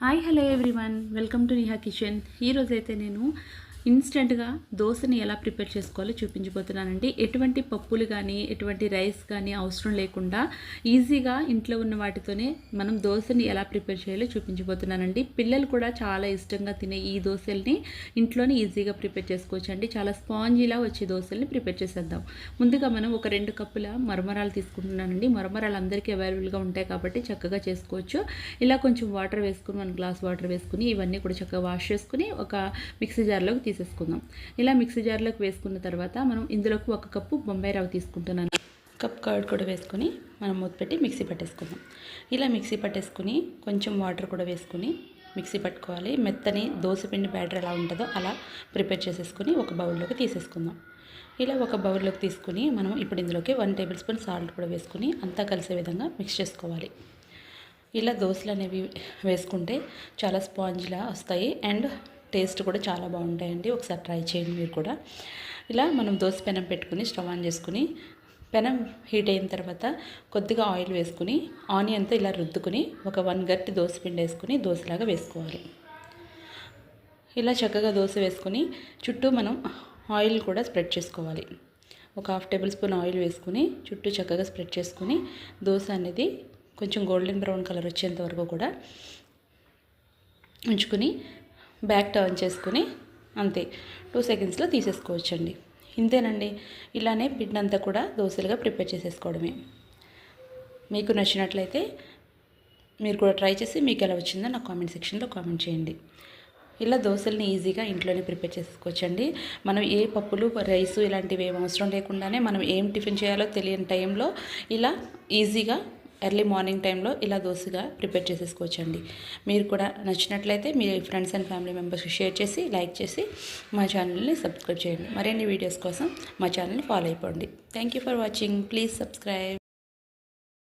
Hi hello everyone welcome to Niha kitchen ఈరోజైతే నేను ఇన్స్టెంట్గా దోశని ఎలా ప్రిపేర్ చేసుకోవాలో చూపించబోతున్నానండి. ఎటువంటి పప్పులు కానీ ఎటువంటి రైస్ కానీ అవసరం లేకుండా ఈజీగా ఇంట్లో ఉన్న వాటితోనే మనం దోశని ఎలా ప్రిపేర్ చేయాలో చూపించబోతున్నానండి. పిల్లలు కూడా చాలా ఇష్టంగా తినే ఈ దోశల్ని ఇంట్లోనే ఈజీగా ప్రిపేర్ చేసుకోవచ్చు అండి చాలా స్పాంజీలా వచ్చే దోశల్ని ప్రిపేర్ చేసేద్దాం. ముందుగా మనం ఒక రెండు కప్పుల మరమరాలు తీసుకుంటున్నానండి. మరమరాలు అందరికీ అవైలబుల్గా ఉంటాయి కాబట్టి చక్కగా చేసుకోవచ్చు. ఇలా కొంచెం వాటర్ వేసుకుని వన్ గ్లాస్ వాటర్ వేసుకుని ఇవన్నీ కూడా చక్కగా వాష్ చేసుకుని ఒక మిక్సీ జార్లోకి తీసేసుకుందాం. ఇలా మిక్సీ జార్లోకి వేసుకున్న తర్వాత మనం ఇందులోకి ఒక కప్పు బొంబాయి రవ్వ తీసుకుంటున్నాను. కప్ కర్డ్ కూడా వేసుకొని మనం మూత పెట్టి మిక్సీ పట్టేసుకుందాం. ఇలా మిక్సీ పట్టేసుకుని కొంచెం వాటర్ కూడా వేసుకుని మిక్సీ పట్టుకోవాలి. మెత్తని దోశపిండి బ్యాటర్ ఎలా ఉంటుందో అలా ప్రిపేర్ చేసేసుకుని ఒక బౌల్లోకి తీసేసుకుందాం. ఇలా ఒక బౌల్లోకి తీసుకుని మనం ఇప్పుడు ఇందులోకి వన్ టేబుల్ స్పూన్ సాల్ట్ కూడా వేసుకుని అంతా కలిసే విధంగా మిక్స్ చేసుకోవాలి. ఇలా దోశలు అనేవి వేసుకుంటే చాలా స్పాంజ్లా వస్తాయి. అండ్ టేస్ట్ కూడా చాలా బాగుంటాయండి. ఒకసారి ట్రై చేయండి మీరు కూడా. ఇలా మనం దోశ పెనం పెట్టుకుని స్టవ్ ఆన్ చేసుకుని పెనం హీట్ అయిన తర్వాత కొద్దిగా ఆయిల్ వేసుకుని ఆనియన్తో ఇలా రుద్దుకుని ఒక వన్ గట్టి దోశ పిండి వేసుకుని దోశలాగా వేసుకోవాలి. ఇలా చక్కగా దోశ వేసుకొని చుట్టూ మనం ఆయిల్ కూడా స్ప్రెడ్ చేసుకోవాలి. ఒక హాఫ్ టేబుల్ స్పూన్ ఆయిల్ వేసుకుని చుట్టూ చక్కగా స్ప్రెడ్ చేసుకుని దోశ అనేది కొంచెం గోల్డెన్ బ్రౌన్ కలర్ వచ్చేంత వరకు కూడా ఉంచుకుని బ్యాక్ టర్న్ చేసుకుని అంతే. టూ సెకండ్స్లో తీసేసుకోవచ్చండి. ఇంతేనండి. ఇలానే పిండి అంతా కూడా దోశలుగా ప్రిపేర్ చేసేసుకోవడమే. మీకు నచ్చినట్లయితే మీరు కూడా ట్రై చేసి మీకు ఎలా వచ్చిందో నాకు కామెంట్ సెక్షన్లో కామెంట్ చేయండి. ఇలా దోశల్ని ఈజీగా ఇంట్లోనే ప్రిపేర్ చేసుకోవచ్చండి. మనం ఏ పప్పులు రైస్ ఇలాంటివి ఏం అవసరం లేకుండానే మనం ఏం టిఫిన్ చేయాలో తెలియని టైంలో ఇలా ఈజీగా ఎర్లీ మార్నింగ్ టైంలో ఇలా దోశగా ప్రిపేర్ చేసేసుకోవచ్చండి. మీరు కూడా నచ్చినట్లయితే మీ ఫ్రెండ్స్ అండ్ ఫ్యామిలీ మెంబర్స్కి షేర్ చేసి లైక్ చేసి మా ఛానల్ని సబ్స్క్రైబ్ చేయండి. మరిన్ని వీడియోస్ కోసం మా ఛానల్ని ఫాలో అయిపోండి. Thank you for watching. Please subscribe.